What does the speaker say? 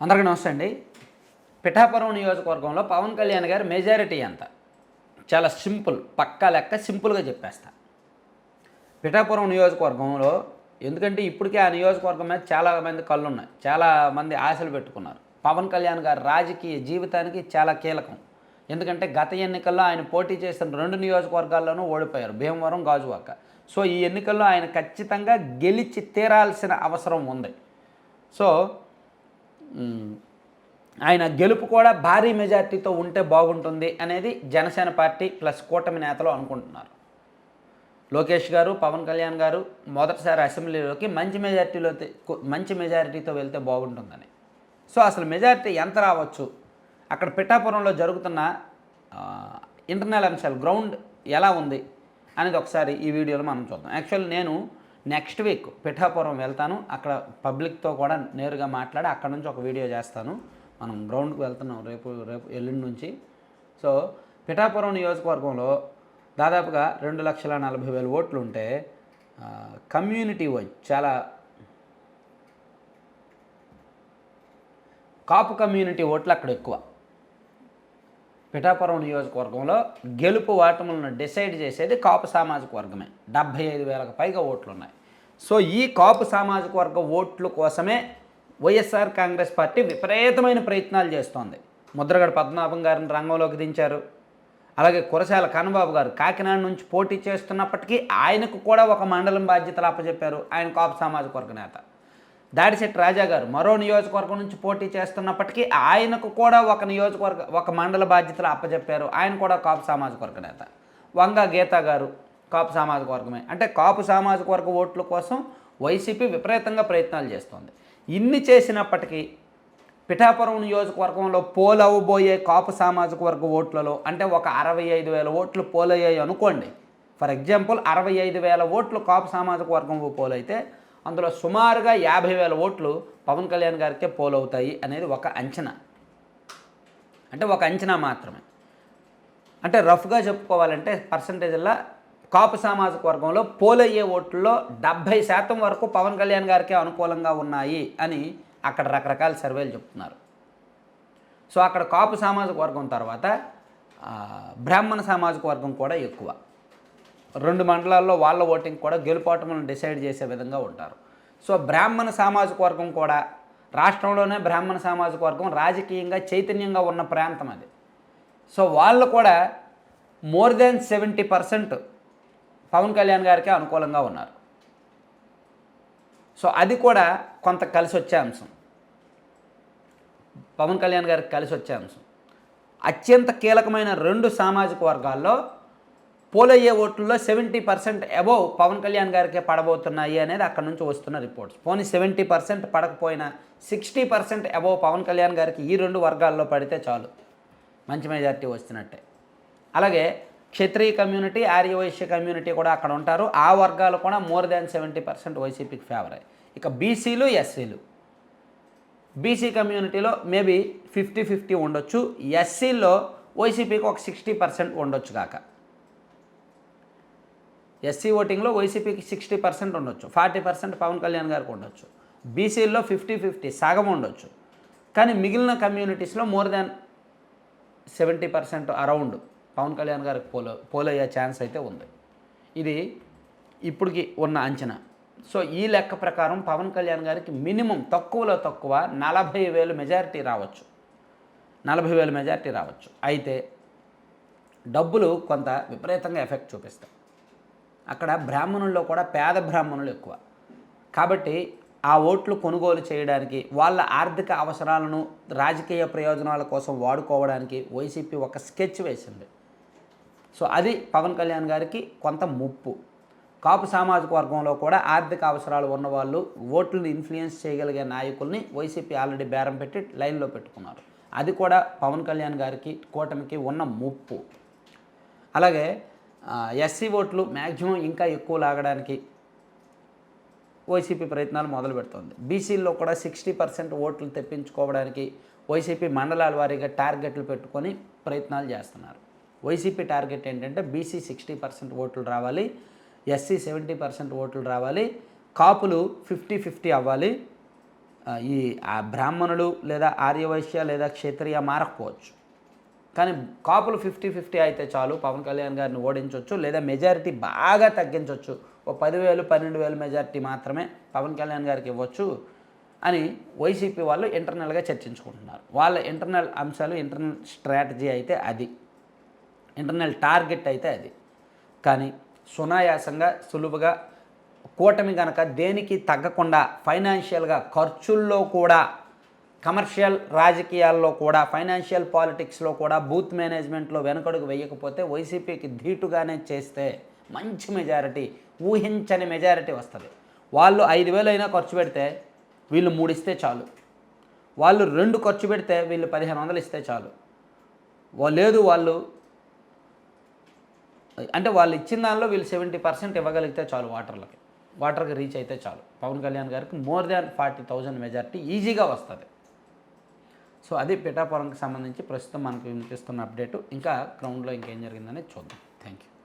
అందరికీ నమస్తే అండి. పిఠాపురం నియోజకవర్గంలో పవన్ కళ్యాణ్ గారి మెజారిటీ ఎంత చాలా సింపుల్ పక్కా లెక్క సింపుల్గా చెప్పేస్తా. పిఠాపురం నియోజకవర్గంలో ఎందుకంటే ఇప్పటికే ఆ నియోజకవర్గం మీద చాలా మంది కళ్ళు ఉన్నాయి చాలా మంది ఆశలు పెట్టుకున్నారు. పవన్ కళ్యాణ్ గారి రాజకీయ జీవితానికి చాలా కీలకం. ఎందుకంటే గత ఎన్నికల్లో ఆయన పోటీ చేసిన రెండు నియోజకవర్గాల్లోనూ ఓడిపోయారు. భీమవరం గాజువాక. సో ఈ ఎన్నికల్లో ఆయన ఖచ్చితంగా గెలిచి తీరాల్సిన అవసరం ఉంది. సో ఆయన గెలుపు కూడా భారీ మెజార్టీతో ఉంటే బాగుంటుంది అనేది జనసేన పార్టీ ప్లస్ కూటమి నేతలు అనుకుంటున్నారు. లోకేష్ గారు పవన్ కళ్యాణ్ గారు మొదటిసారి అసెంబ్లీలోకి మంచి మెజార్టీలో మంచి మెజారిటీతో వెళ్తే బాగుంటుందని. సో అసలు మెజారిటీ ఎంత రావచ్చు? అక్కడ పిఠాపురంలో జరుగుతున్న ఇంటర్నల్ అంశాలు గ్రౌండ్ ఎలా ఉంది అనేది ఒకసారి ఈ వీడియోలో మనం చూద్దాం. యాక్చువల్ నేను నెక్స్ట్ వీక్ పిఠాపురం వెళ్తాను. అక్కడ పబ్లిక్తో కూడా నేరుగా మాట్లాడి అక్కడ నుంచి ఒక వీడియో చేస్తాను. మనం గ్రౌండ్కి వెళ్తున్నాం రేపు రేపు ఎల్లుండి నుంచి. సో పిఠాపురం నియోజకవర్గంలో దాదాపుగా రెండు లక్షల నలభై వేల ఓట్లు ఉంటే కమ్యూనిటీ వైజ్ చాలా కాపు కమ్యూనిటీ ఓట్లు అక్కడ ఎక్కువ. పిఠాపురం నియోజకవర్గంలో గెలుపు ఓటములను డిసైడ్ చేసేది కాపు సామాజిక వర్గమే. డెబ్భై ఐదు వేలకు పైగా ఓట్లు ఉన్నాయి సో ఈ కాపు సామాజిక వర్గ ఓట్ల కోసమే వైఎస్ఆర్ కాంగ్రెస్ పార్టీ విపరీతమైన ప్రయత్నాలు చేస్తోంది. ముద్రగడ పద్మనాభం గారిని రంగంలోకి దించారు. అలాగే కురసాల కన్నబాబు గారు కాకినాడ నుంచి పోటీ చేస్తున్నప్పటికీ ఆయనకు కూడా ఒక మండలం బాధ్యతలు అప్పచెప్పారు. ఆయన కాపు సామాజిక వర్గ నేత. దాడిశెట్టి రాజా గారు మరో నియోజకవర్గం నుంచి పోటీ చేస్తున్నప్పటికీ ఆయనకు కూడా ఒక నియోజకవర్గ ఒక మండల బాధ్యతలు అప్పచెప్పారు ఆయన కూడా కాపు సామాజిక వర్గ నేత. వంగ గీత గారు కాపు సామాజిక వర్గమే. అంటే కాపు సామాజిక వర్గ ఓట్ల కోసం వైసీపీ విపరీతంగా ప్రయత్నాలు చేస్తోంది. ఇన్ని చేసినప్పటికీ పిఠాపురం నియోజకవర్గంలో పోలవబోయే కాపు సామాజిక వర్గ ఓట్లలో అంటే ఒక అరవై ఐదు వేల ఓట్లు పోలయ్యాయి అనుకోండి. ఫర్ ఎగ్జాంపుల్ అరవై ఐదు వేల ఓట్లు కాపు సామాజిక వర్గం పోలైతే అందులో సుమారుగా యాభై వేల ఓట్లు పవన్ కళ్యాణ్ గారికే పోలవుతాయి అనేది ఒక అంచనా. అంటే ఒక అంచనా మాత్రమే. అంటే రఫ్గా చెప్పుకోవాలంటే పర్సంటేజ్లా కాపు సామాజిక వర్గంలో పోలయ్యే ఓట్లలో డెబ్భై శాతం వరకు పవన్ కళ్యాణ్ గారికే అనుకూలంగా ఉన్నాయి అని అక్కడ రకరకాల సర్వేలు చెప్తున్నారు. సో అక్కడ కాపు సామాజిక వర్గం తర్వాత బ్రాహ్మణ సామాజిక వర్గం కూడా ఎక్కువ. రెండు మండలాల్లో వాళ్ళ ఓటింగ్ కూడా గెలుపోటములను డిసైడ్ చేసే విధంగా ఉంటారు. సో బ్రాహ్మణ సామాజిక వర్గం కూడా రాష్ట్రంలోనే బ్రాహ్మణ సామాజిక వర్గం రాజకీయంగా చైతన్యంగా ఉన్న ప్రాంతం అది. సో వాళ్ళు కూడా more than seventy percent Pawan Kalyan గారికి అనుకూలంగా ఉన్నారు. సో అది కూడా కొంత కలిసి వచ్చే అంశం. పవన్ కళ్యాణ్ గారికి కలిసి వచ్చే అంశం. అత్యంత కీలకమైన రెండు సామాజిక వర్గాల్లో పోలయ్యే ఓట్లలో seventy percent above Pawan Kalyan గారికే పడబోతున్నాయి అనేది అక్కడ నుంచి వస్తున్న రిపోర్ట్స్. పోనీ seventy percent పడకపోయినా sixty percent above Pawan Kalyan గారికి ఈ రెండు వర్గాల్లో పడితే చాలు. మంచి మెజార్టీ వస్తున్నట్టే. అలాగే క్షత్రియ కమ్యూనిటీ ఆర్యవైశ్య కమ్యూనిటీ కూడా అక్కడ ఉంటారు. ఆ వర్గాలు కూడా మోర్ దాన్ సెవెంటీ పర్సెంట్ వైసీపీకి ఫేవర్. అయ్యాయి ఇక బీసీలు ఎస్సీలు. బీసీ కమ్యూనిటీలో మేబీ ఫిఫ్టీ ఫిఫ్టీ ఉండొచ్చు. ఎస్సీలో వైసీపీకి ఒక సిక్స్టీ పర్సెంట్ ఉండొచ్చు కాక. ఎస్సీ ఓటింగ్లో వైసీపీకి సిక్స్టీ పర్సెంట్ ఉండొచ్చు ఫార్టీ పర్సెంట్ పవన్ కళ్యాణ్ గారికి ఉండొచ్చు బీసీల్లో ఫిఫ్టీ ఫిఫ్టీ సగం ఉండొచ్చు. కానీ మిగిలిన కమ్యూనిటీస్లో more than seventy percent around Pawan Kalyan గారికి పోలో పోలయ్యే ఛాన్స్ అయితే ఉంది. ఇది ఇప్పటికి ఉన్న అంచనా. సో ఈ లెక్క ప్రకారం పవన్ కళ్యాణ్ గారికి మినిమం తక్కువలో తక్కువ నలభై వేలు మెజారిటీ రావచ్చు. నలభై వేలు మెజారిటీ రావచ్చు. అయితే డబ్బులు కొంత విపరీతంగా ఎఫెక్ట్ చూపిస్తాయి. అక్కడ బ్రాహ్మణుల్లో కూడా పేద బ్రాహ్మణులు ఎక్కువ. కాబట్టి ఆ ఓట్లు కొనుగోలు చేయడానికి వాళ్ళ ఆర్థిక అవసరాలను రాజకీయ ప్రయోజనాల కోసం వాడుకోవడానికి వైసీపీ ఒక స్కెచ్ వేసింది. సో అది పవన్ కళ్యాణ్ గారికి కొంత ముప్పు. కాపు సామాజిక వర్గంలో కూడా ఆర్థిక అవసరాలు ఉన్నవాళ్ళు ఓట్లను ఇన్ఫ్లుయెన్స్ చేయగలిగే నాయకుల్ని వైసీపీ ఆల్రెడీ బేరం పెట్టి లైన్లో పెట్టుకున్నారు. అది కూడా పవన్ కళ్యాణ్ గారికి కూటమికి ఉన్న ముప్పు. అలాగే ఎస్సీ ఓట్లు మ్యాక్సిమం ఇంకా ఎక్కువ లాగడానికి వైసీపీ ప్రయత్నాలు మొదలు పెడుతోంది. బీసీల్లో కూడా సిక్స్టీ పర్సెంట్ ఓట్లు తెప్పించుకోవడానికి వైసీపీ మండలాల వారీగా టార్గెట్లు పెట్టుకొని ప్రయత్నాలు చేస్తున్నారు. వైసీపీ టార్గెట్ ఏంటంటే బీసీ సిక్స్టీ పర్సెంట్ ఓట్లు రావాలి ఎస్సీ సెవెంటీ పర్సెంట్ ఓట్లు రావాలి కాపులు ఫిఫ్టీ ఫిఫ్టీ అవ్వాలి. ఈ ఆ బ్రాహ్మణులు లేదా ఆర్యవైశ్య లేదా క్షత్రియ మారకపోవచ్చు. కానీ కాపులు ఫిఫ్టీ ఫిఫ్టీ అయితే చాలు. పవన్ కళ్యాణ్ గారిని ఓడించవచ్చు లేదా మెజారిటీ బాగా తగ్గించవచ్చు ఓ పదివేలు పన్నెండు వేలు మెజారిటీ మాత్రమే పవన్ కళ్యాణ్ గారికి ఇవ్వచ్చు అని వైసీపీ వాళ్ళు ఇంటర్నల్గా చర్చించుకుంటున్నారు. వాళ్ళ ఇంటర్నల్ అంశాలు ఇంటర్నల్ స్ట్రాటజీ అయితే అది. ఇంటర్నల్ టార్గెట్ అయితే అది. కానీ సునాయాసంగా సులువుగా కూటమి కనుక దేనికి తగ్గకుండా ఫైనాన్షియల్గా ఖర్చుల్లో కూడా కమర్షియల్ రాజకీయాల్లో కూడా ఫైనాన్షియల్ పాలిటిక్స్లో కూడా బూత్ మేనేజ్మెంట్లో వెనకడుగు వేయకపోతే వైసీపీకి ధీటుగానే చేస్తే మంచి మెజారిటీ ఊహించని మెజారిటీ వస్తుంది. వాళ్ళు ఐదు వేలు అయినా ఖర్చు పెడితే వీళ్ళు మూడు ఇస్తే చాలు. వాళ్ళు రెండు ఖర్చు పెడితే వీళ్ళు పదిహేను వందలు ఇస్తే చాలు. లేదు వాళ్ళు అంటే వాళ్ళు ఇచ్చిన దానిలో వీళ్ళు సెవెంటీ పర్సెంట్ ఇవ్వగలిగితే చాలు వాటర్లకి. వాటర్కి రీచ్ అయితే చాలు. పవన్ కళ్యాణ్ గారికి more than forty thousand majority ఈజీగా వస్తుంది. సో అది పిఠాపురంకి సంబంధించి ప్రస్తుతం మనకు వినిపిస్తున్న అప్డేటు. ఇంకా గ్రౌండ్లో ఇంకేం జరిగిందనేది చూద్దాం. Thank you